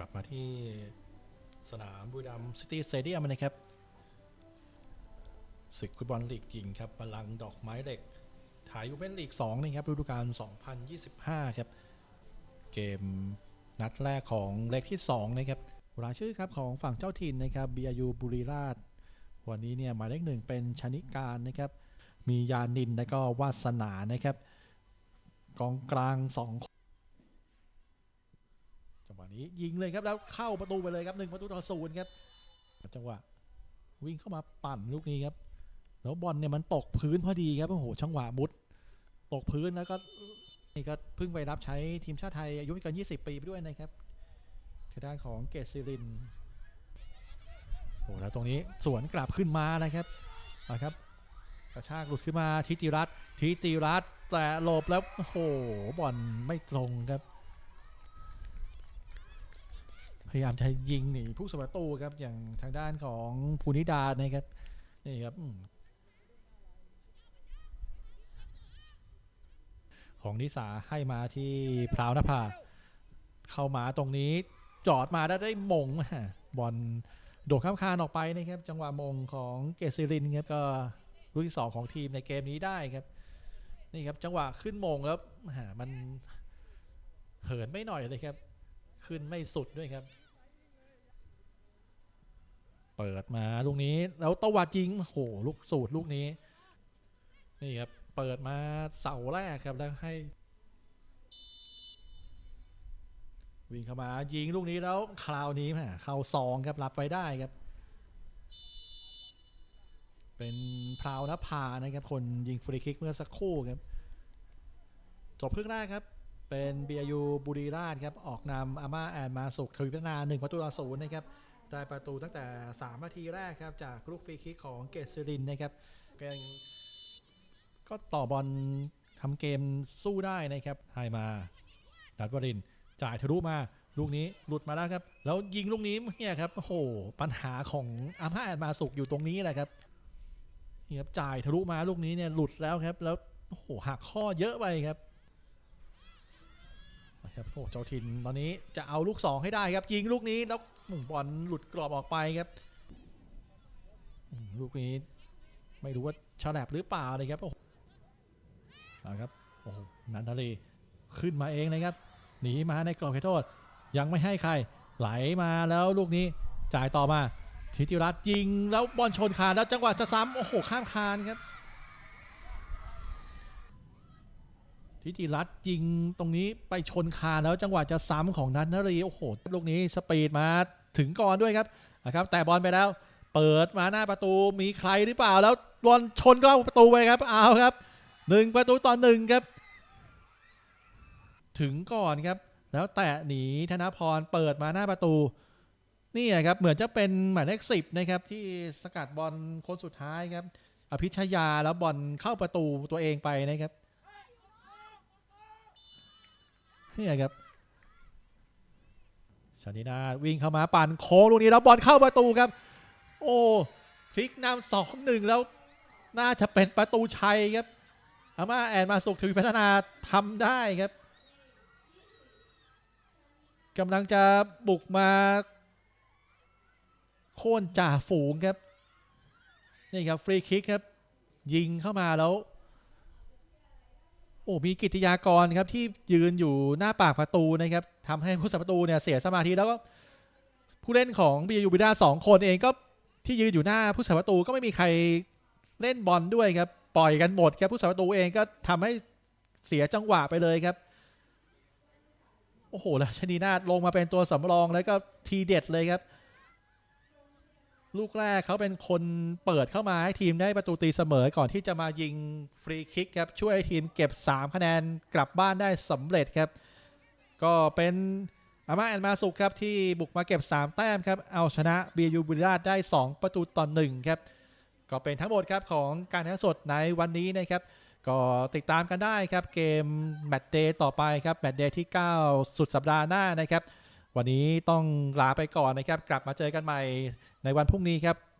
ลับมาที่สนามบุรีรัมซิตี้สเตเดียมนะครับศึกฟุตบอลลีกหญิงครับพลังดอกไม้เหล็กถ่ายยูเวนลีก2นะครับฤดูกาล 2025 ครับ เกมนัดแรกของเล็กที่ 2 นะครับรายชื่อครับของฝั่งเจ้าถิ่นนะครับบีอายูบุรีราช วันนี้เนี่ยหมายเลขหนึ่งเป็นชนิการนะครับ มียานินและก็วาสนานะครับ กองกลางสองค นี้ยิงเลยครับแล้วเข้าประตูไปเลยครับหนึ่งประตูต่อศูนย์ครับจังหวะวิ่งเข้ามาปั่นลูกนี้ครับแล้วบอลเนี่ยมันตกพื้นพอดีครับโอ้โหจังหวะมุด ตกพื้นแล้วก็นี่ก็เพิ่งไปรับใช้ทีมชาติไทยอายุไม่เกิน 20 ปีไปด้วยนะครับทางด้านของเกษรินโอ้แล้วตรงนี้สวนกลับขึ้นมานะครับนะครับกระชากหลุดขึ้นมาทิติรัตทิติรัตแต่หลบแล้วโอ้โหบอลไม่ตรงครับ พยายามจะยิงหนีผู้สมรตูครับอย่างทางด้านของภูนิดานะครับนี่ครับของนิสาให้มาที่พราวนภาเข้ามาตรงนี้จอดมาได้ได้มงบอลโดดข้ามคานออกไปนะครับ จังหวะมงของเกษรินครับก็ลูกที่สองของทีมในเกมนี้ได้ครับ นี่ครับจังหวะขึ้นมงแล้วมันเหินไม่หน่อยเลยครับ ขึ้นไม่สุดด้วยครับ เปิดมาลูกนี้แล้วตวัดยิงโอ้โหลูกสูตรลูกนี้ นี่ครับ เปิดมาเสาแรกครับแล้วให้ วิ่งเข้ามายิงลูกนี้แล้วคราวนี้แหมเข้าซองครับรับไปได้ครับ เป็นพราวนภานะครับ คนยิงฟรีคิกเมื่อสักครู่ครับจบครึ่งแรกครับเป็นเบียยูบุรีราชครับ ออกนำอาม่าแอนมาสุขทวีพัฒนา1ประตูต่อศูนย์นะครับ ได้ประตูตั้งแต่ 3 นาทีแรกครับ จากลูกฟรีคิกของเกษรินนะครับเป็นก็ต่อบอลทำเกมสู้ได้นะครับให้มาดัดวรินจ่ายทะลุมาลูกนี้หลุดมาแล้วครับ แล้วยิงลูกนี้เนี่ยครับโอ้โหปัญหาของอาม่าแอนมาสุขอยู่ตรงนี้แหละครับนี่ครับจ่ายทะลุมาลูกนี้เนี่ยหลุดแล้วครับ แล้วโอ้โหหักข้อเยอะไปครับ นะครับโอ้โหเจ้าถิ่นตอนนี้จะเอาลูกสองให้ได้ครับ ยิงลูกนี้แล้วบอลหลุดกรอบออกไปครับลูกนี้ไม่รู้ว่าฉลับหรือเปล่าเลยครับโอ้โหเอาครับโอ้โหนันทลีขึ้นมาเองนะครับ หนีมาในกรอบเขตโทษ ยังไม่ให้ใครไหลมาแล้วลูกนี้จ่ายต่อมาทิติรัตน์ยิงแล้วบอลชนคานแล้วจังหวะจะซ้ำโอ้โหข้ามคานครับ ทิติรัตยิงตรงนี้ไปชนคาแล้วจังหวะจะซ้ำของนัทนรีโอ้โหลูกนี้สปีดมาถึงก่อนด้วยครับนะครับ แต่บอลไปแล้ว เปิดมาหน้าประตูมีใครหรือเปล่า แล้วบอลชนก็ประตูไปครับเอาครับหนึ่งประตูต่อหนึ่งครับ ถึงก่อนครับ แล้วแตะหนีธนพรเปิดมาหน้าประตูนี่ครับเหมือนจะเป็นหมายเลขสิบนะครับที่สกัดบอลคนสุดท้ายครับ อภิชยาแล้วบอลเข้าประตูตัวเองไปนะครับ นี่ครับชานินาวิ่งเข้ามาปั่นโค้งลูกนี้แล้วบอลเข้าประตูครับ โอ้พลิกนำสองหนึ่งแล้วน่าจะเป็นประตูชัยครับอาม่าแอนมาสุขทวีพัฒนาทำได้ครับกำลังจะบุกมาโค่นจ่าฝูงครับ นี่ครับฟรีคิกครับ ยิงเข้ามาแล้ว อ้มีกิติยากรครับที่ยืนอยู่หน้าปากประตูนะครับทำให้ผู้สัประตูเนี่ยเสียสมาธิแล้วก็ผู้เล่นของบียูบิดาสองคนเองก็ที่ยืนอยู่หน้าผู้สัประตูก็ไม่มีใครเล่นบอลด้วยครับปล่อยกันหมดครับผู้สัประตูเองก็ทำให้เสียจังหวะไปเลยครับโอ้โหแล้วชนีนาฏลงมาเป็นตัวสำรองแล้วก็ทีเด็ดเลยครับ ลูกแรกเขาเป็นคนเปิดเข้ามาให้ทีมได้ประตูตีเสมอก่อนที่จะมายิงฟรีคิกครับช่วยทีมเก็บ 3 คะแนนกลับบ้านได้สำเร็จครับ ก็เป็นอาม่าแอนมาสุกครับที่บุกมาเก็บ 3 แต้มครับเอาชนะบียูบุรีราชได้ 2 ประตูต่อ1ครับก็เป็นทั้งหมดครับของการแข่งสดในวันนี้นะครับก็ติดตามกันได้ครับเกมแมตช์เดย์ต่อไปครับแมตช์เดย์ที่ 9 สุดสัปดาห์หน้านะครับ วันนี้ต้องลาไปก่อนนะครับ กลับมาเจอกันใหม่ในวันพรุ่งนี้ครับ